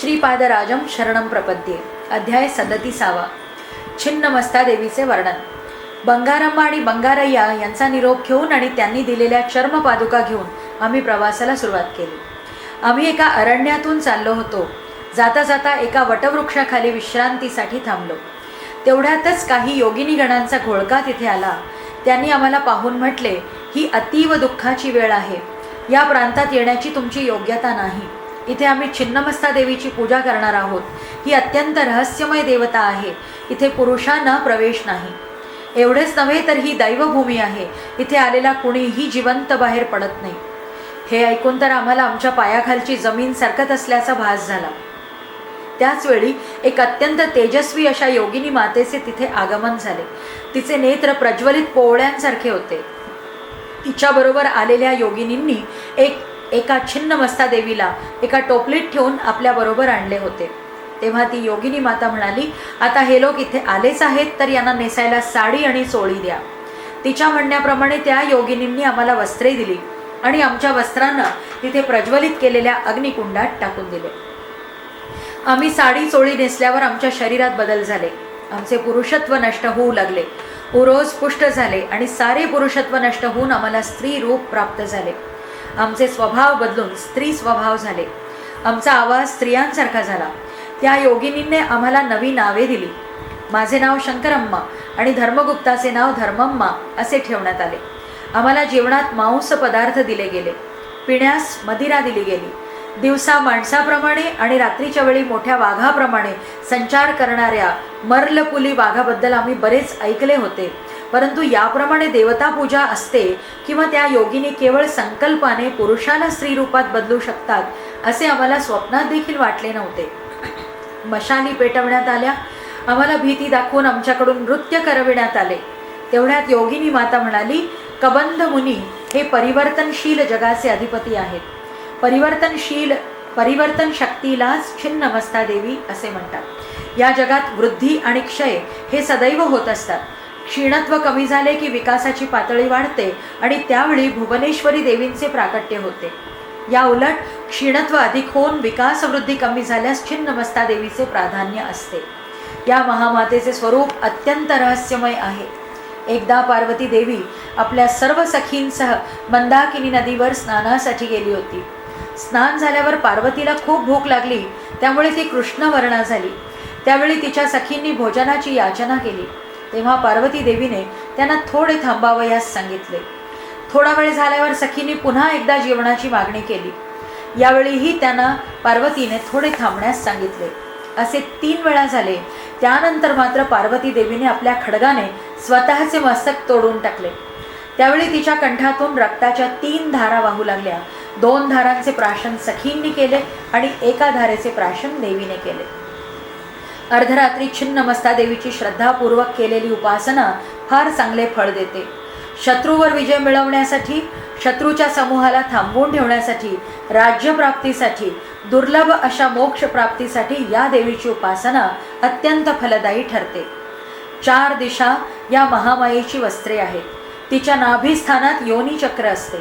श्रीपादराजम शरणम प्रपद्ये. अध्याय सदतीसावा. छिन्नमस्ता देवीचे वर्णन. बंगारम्मा आणि बंगारय्या यांचा निरोप घेऊन आणि त्यांनी दिलेल्या चर्मपादुका घेऊन आम्ही प्रवासाला सुरुवात केली. आम्ही एका अरण्यातून चाललो होतो. जाता जाता एका वटवृक्षाखाली विश्रांतीसाठी थांबलो. तेवढ्यातच काही योगिनी गणांचा घोळका तिथे आला. त्यांनी आम्हाला पाहून म्हटले ही अतीव दुःखाची वेळ आहे. या प्रांतात येण्याची तुमची योग्यता नाही. इथे आम्ही छिन्नमस्ता देवीची पूजा करणार आहोत. ही अत्यंत रहस्यमय देवता आहे. इथे पुरुषांना प्रवेश नाही. एवढेच नव्हे तर ही दैवभूमी आहे. इथे आलेला कुणीही जिवंत बाहेर पडत नाही. हे ऐकून तर आम्हाला आमच्या पायाखालची जमीन सरकत असल्याचा भास झाला. त्याचवेळी एक अत्यंत तेजस्वी अशा योगिनी मातेचे तिथे आगमन झाले. तिचे नेत्र प्रज्वलित पोवळ्यांसारखे होते. तिच्याबरोबर आलेल्या योगिनींनी एक एका छिन्नमस्ता देवीला एका टोपलीत ठेवून आपल्याबरोबर आणले होते. तेव्हा ती योगिनी माता म्हणाली आता हे लोक इथे आलेच आहेत तर यांना नेसायला साडी आणि चोळी द्या. तिच्या म्हणण्याप्रमाणे त्या योगिनींनी आम्हाला वस्त्रे दिली आणि आमच्या वस्त्रांना तिथे प्रज्वलित केलेल्या अग्निकुंडात टाकून दिले. आम्ही साडी चोळी नेसल्यावर आमच्या शरीरात बदल झाले. आमचे पुरुषत्व नष्ट होऊ लागले. उरोज पुष्ट झाले आणि सारे पुरुषत्व नष्ट होऊन आम्हाला स्त्री रूप प्राप्त झाले. आमचे स्वभाव बदलून स्त्री स्वभाव झाले. आमचा आवाज स्त्रियांसारखा झाला. त्या योगिनींने आम्हाला नवी नावे दिली. माझे नाव शंकरम्मा आणि धर्मगुप्ताचे नाव धर्मम्मा असे ठेवण्यात आले. आम्हाला जेवणात मांस पदार्थ दिले गेले. पिण्यास मदिरा दिली गेली. दिवसा माणसाप्रमाणे आणि रात्रीच्या वेळी मोठ्या वाघाप्रमाणे संचार करणाऱ्या मर्लपुली वाघाबद्दल आम्ही बरेच ऐकले होते. परंतु याप्रमाणे देवता पूजा असते किंवा त्या योगिनी केवळ संकल्पाने पुरुषाला स्त्री रूपात बदलू शकतात असे आम्हाला स्वप्नात देखील वाटले नव्हते. मशाली पेटवण्यात आल्या. आम्हाला भीती दाखवून आमच्याकडून नृत्य करविण्यात आले. तेवढ्यात योगिनी माता म्हणाली कबंध मुनी हे परिवर्तनशील जगाचे अधिपती आहेत. परिवर्तनशील परिवर्तन शक्तीलाच छिन्न अवस्था देवी असे म्हणतात. या जगात वृद्धी आणि क्षय हे सदैव होत असतात. क्षीणत्व कमी झाले की विकासाची पातळी वाढते आणि त्यावेळी भुवनेश्वरी देवींचे प्राकट्य होते. या उलट क्षीणत्व अधिक होऊन विकासवृद्धी कमी झाल्यास छिन्नमस्ता देवीचे प्राधान्य असते. या महामातेचे स्वरूप अत्यंत रहस्यमय आहे. एकदा पार्वती देवी आपल्या सर्व सखींसह मंदाकिनी नदीवर स्नानासाठी गेली होती. स्नान झाल्यावर पार्वतीला खूप भूक लागली त्यामुळे ती कृष्णवर्णा झाली. त्यावेळी तिच्या सखींनी भोजनाची याचना केली. तेव्हा पार्वती देवीने त्यांना थोडे थांबावयास सांगितले. थोडा वेळ झाल्यावर सखींनी पुन्हा एकदा जेवणाची मागणी केली. यावेळीही त्यांना पार्वतीने थोडे थांबण्यास सांगितले. असे तीन वेळा झाले. त्यानंतर मात्र पार्वती देवीने आपल्या खडगाने स्वतःचे मस्तक तोडून टाकले. त्यावेळी तिच्या कंठातून रक्ताच्या तीन धारा वाहू लागल्या. दोन धारांचे प्राशन सखींनी केले आणि एका धारेचे प्राशन देवीने केले. अर्धरात्री छिन्नमस्ता देवीची श्रद्धापूर्वक केलेली उपासना फार चांगले फळ देते. शत्रूवर विजय मिळवण्यासाठी शत्रूच्या समूहाला थांबवून ठेवण्यासाठी राज्यप्राप्तीसाठी दुर्लभ अशा मोक्ष प्राप्तीसाठी या देवीची उपासना अत्यंत फलदायी ठरते. चार दिशा या महामायेची वस्त्रे आहेत. तिच्या नाभीस्थानात योनी चक्र असते.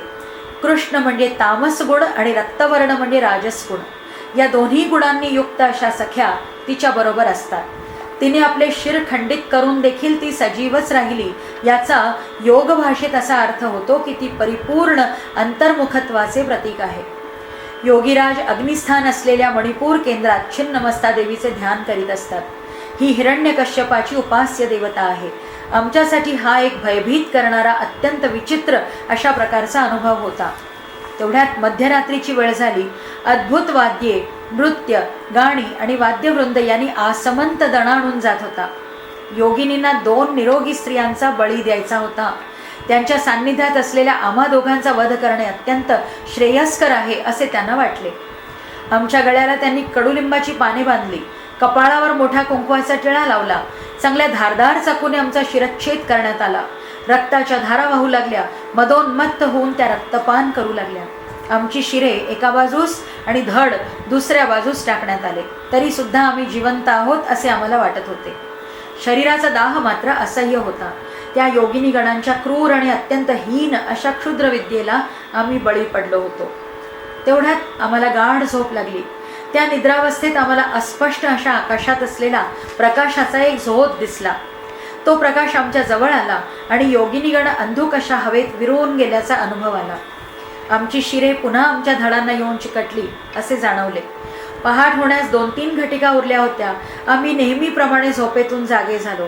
कृष्ण म्हणजे तामस गुण आणि रक्तवर्ण म्हणजे राजस गुण या दोन्ही गुणांनी युक्त अशा सख्या व्यक्तीच्याबरोबर असतात. तिने आपले शिर खंडित करून देखील ती सजीवच राहिली. याचा योग भाषेत असा अर्थ होतो की ती परिपूर्ण अंतर्मुखत्वाचे प्रतीक आहे. योगीराज अग्निस्थान असलेल्या मणिपूर केंद्रात छिन्नमस्ता देवीचे ध्यान करीत असतात. ही हिरण्यकश्यपाची उपास्य देवता आहे. आमच्यासाठी हा एक भयभीत करणारा अत्यंत विचित्र अशा प्रकारचा अनुभव होता. तेवढ्यात मध्यरात्रीची वेळ झाली. अद्भुत वाद्ये नृत्य गाणी आणि वाद्यवृंद यांनी आसमंत दणाणून जात होता. योगिनींना दोन निरोगी स्त्रियांचा बळी द्यायचा होता. त्यांच्या सान्निध्यात असलेल्या आम्हा दोघांचा वध करणे अत्यंत श्रेयस्कर आहे असे त्यांना वाटले. आमच्या गळ्याला त्यांनी कडुलिंबाची पाने बांधली. कपाळावर मोठा कुंकवाचा टिळा लावला. चांगल्या धारदार चाकूने आमचा शिरच्छेद करण्यात आला. रक्ताच्या धारा वाहू लागल्या. मदोन्मत्त होऊन त्या रक्तपान करू लागल्या. आमची शिरे एका बाजूस आणि धड दुसऱ्या बाजूस टाकण्यात आले. तरी सुद्धा आम्ही जिवंत आहोत असे आम्हाला वाटत होते. शरीराचा दाह मात्र असह्य होता. त्या योगिनी गणांच्या क्रूर आणि अत्यंत हीन अशा क्षुद्र विद्येला आम्ही बळी पडलो होतो. तेवढ्यात आम्हाला गाढ झोप लागली. त्या निद्रावस्थेत आम्हाला अस्पष्ट अशा आकाशात असलेला प्रकाशाचा एक झोत दिसला. तो प्रकाश आमच्या जवळ आला आणि योगिनीगण अंधुक अशा हवेत विरून गेल्याचा अनुभव आला. आमची शिरे पुन्हा आमच्या धडांना येऊन चिकटली असे जाणवले. पहाट होण्यास दोन तीन घटिका उरल्या होत्या. आम्ही नेहमीप्रमाणे झोपेतून जागे झालो.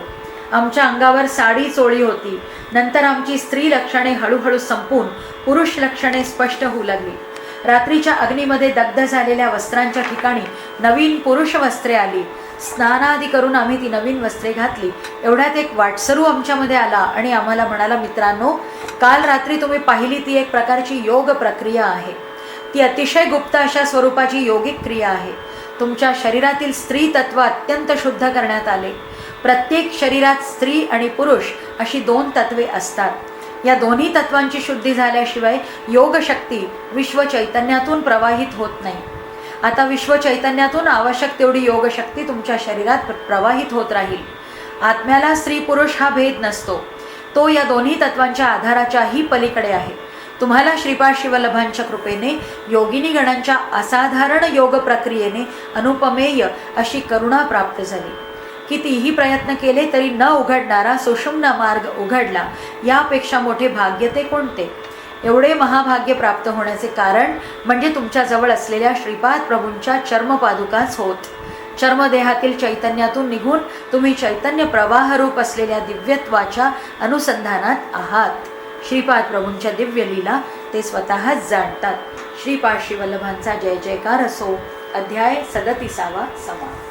आमच्या अंगावर साडी चोळी होती. नंतर आमची स्त्री लक्षणे हळूहळू संपून पुरुष लक्षणे स्पष्ट होऊ लागली. रात्रीच्या अग्नीमध्ये दग्ध झालेल्या वस्त्रांच्या ठिकाणी नवीन पुरुष वस्त्रे आली. स्नानादी करून आम्ही ती नवीन वस्त्रे घातली. एवढ्यात एक वाटसरू आमच्यामध्ये आला आणि आम्हाला म्हणाला मित्रांनो काल रात्री तुम्ही पाहिली ती एक प्रकारची योग प्रक्रिया आहे. ती अतिशय गुप्त अशा स्वरूपाची योगिक क्रिया आहे. तुमच्या शरीरातील स्त्री तत्व अत्यंत शुद्ध करण्यात आले. प्रत्येक शरीरात स्त्री आणि पुरुष अशी दोन तत्वे असतात. या दोन्ही तत्वांची शुद्धी झाल्याशिवाय योगशक्ती विश्व चैतन्यातून प्रवाहित होत नाही. आता विश्व चैतन्यातून आवश्यक तेवढी योगशक्ती तुमच्या शरीरात प्र- प्रवाहित होत राहील. आत्म्याला स्त्री पुरुष हा भेद नसतो. तो या दोन्ही तत्वांच्या आधाराच्याही पलीकडे आहे. तुम्हाला श्रीपाद शिवलभांच्या कृपेने योगिनी गणांच्या असाधारण योग प्रक्रियेने अनुपमेय अशी करुणा प्राप्त झाली. कितीही प्रयत्न केले तरी न उघडणारा सुषुम्न मार्ग उघडला. यापेक्षा मोठे भाग्य ते कोणते? एवढे महाभाग्य प्राप्त होण्याचे कारण म्हणजे तुमच्याजवळ असलेल्या श्रीपाद प्रभूंच्या चर्मपादुकाच होत. चर्मदेहातील चैतन्यातून निघून तुम्ही चैतन्य प्रवाहरूप असलेल्या दिव्यत्वाच्या अनुसंधानात आहात. श्रीपाद प्रभूंच्या दिव्य लीला ते स्वतःच जाणतात. श्रीपाद शिवल्लभांचा जय जयकार असो. अध्याय सदतीसावा समाप्त.